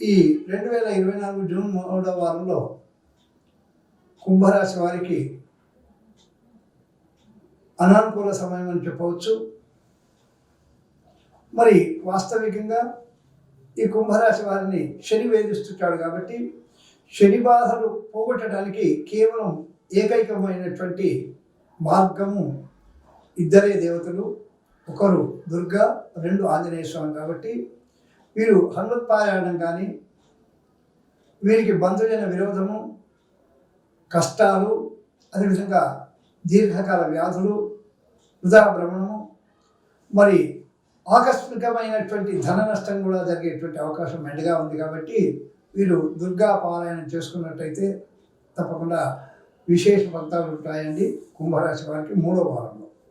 ఈ రెండు వేల ఇరవై నాలుగు జూన్ మూడవ వారంలో కుంభరాశి వారికి అనానుకూల సమయం అని చెప్పవచ్చు. మరి వాస్తవికంగా ఈ కుంభరాశి వారిని శని వేధిస్తుంటాడు కాబట్టి శని బాధలు పోగొట్టడానికి కేవలం ఏకైకమైనటువంటి మార్గము ఇద్దరే దేవతలు. ఒకరు దుర్గా రెండు ఆంజనేయ స్వామి కాబట్టి వీరు హనుమత్పారాయణం కానీ వీరికి బంధువులైన విరోధము కష్టాలు అదేవిధంగా దీర్ఘకాల వ్యాధులు వృధా భ్రమణము మరి ఆకస్మికమైనటువంటి ధన నష్టం కూడా జరిగేటువంటి అవకాశం మెండుగా ఉంది కాబట్టి వీరు దుర్గా పారాయణం చేసుకున్నట్టయితే తప్పకుండా విశేష ఫలితాలు ఉంటాయండి. కుంభరాశి వారికి మూడో వారంలో.